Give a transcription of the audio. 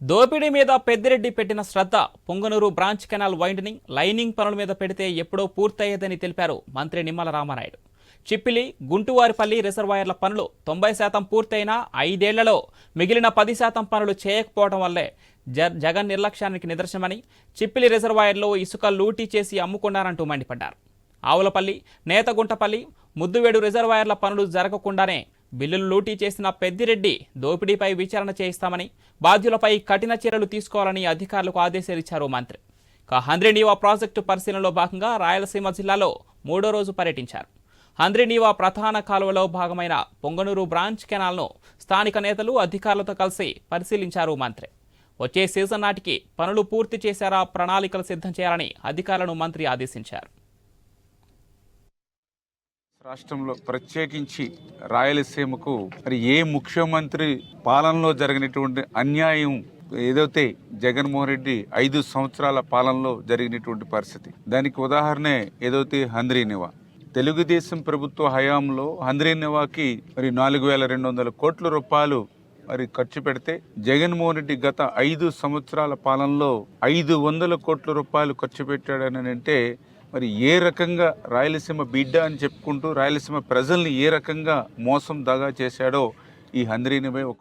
దోపిడీ మీద పెద్దిరెడ్డి పెట్టిన శ్రద్ధ Punganur branch canal widening lining పనుల మీద పెడితే ఎప్పుడో పూర్తయ్యేదని తెలిపారు మంత్రి నిమ్మల రామానాయుడు చిప్పిలి గుంటువారిపల్లి రిజర్వాయర్ల పనులు తొంభై శాతం పూర్తయినా ఐదేళ్ళలో మిగిలిన పది శాతం పనులు చేయకపోవడం వల్లే జ జగన్ నిర్లక్ష్యానికి నిదర్శనమని చిప్పిలి రిజర్వాయర్లో ఇసుక లూటీ చేసి అమ్ముకున్నారంటూ మండిపడ్డారు. ఆవులపల్లి నేతగుంటపల్లి ముద్దువేడు రిజర్వాయర్ల పనులు జరగకుండానే బిల్లులు లూటీ చేసిన పెద్దిరెడ్డి దోపిడీపై విచారణ చేయిస్తామని బాధ్యులపై కఠిన చర్యలు తీసుకోవాలని అధికారులకు ఆదేశాలు ఇచ్చారు మంత్రి. ఇక హంద్రీనీవా ప్రాజెక్టు పరిశీలనలో భాగంగా రాయలసీమ జిల్లాలో మూడో రోజు పర్యటించారు. హంద్రీనీవా ప్రధాన కాలువలో భాగమైన పొంగనూరు బ్రాంచ్ కెనాల్ను స్థానిక నేతలు అధికారులతో కలిసి పరిశీలించారు మంత్రి. వచ్చే సీజన్ నాటికి పనులు పూర్తి చేశారా ప్రణాళికలు సిద్ధం చేయాలని అధికారులను మంత్రి ఆదేశించారు. రాష్ట్రంలో ప్రత్యేకించి రాయలసీమకు మరి ఏ ముఖ్యమంత్రి పాలనలో జరిగినటువంటి అన్యాయం ఏదైతే జగన్మోహన్ రెడ్డి ఐదు సంవత్సరాల పాలనలో జరిగినటువంటి పరిస్థితి? దానికి ఉదాహరణే ఏదైతే హంద్రీనివా తెలుగుదేశం ప్రభుత్వ హయాంలో హంద్రీనివాకి మరి నాలుగు వేల రెండు వందల కోట్ల రూపాయలు మరి ఖర్చు పెడితే జగన్మోహన్ రెడ్డి గత ఐదు సంవత్సరాల పాలనలో ఐదు వందల కోట్ల రూపాయలు ఖర్చు పెట్టాడని అంటే మరి ఏ రకంగా రాయలసీమ బిడ్డ అని చెప్పుకుంటూ రాయలసీమ ప్రజల్ని ఏ రకంగా మోసం దగా చేశాడో ఈ హంద్రీనిపై ఒక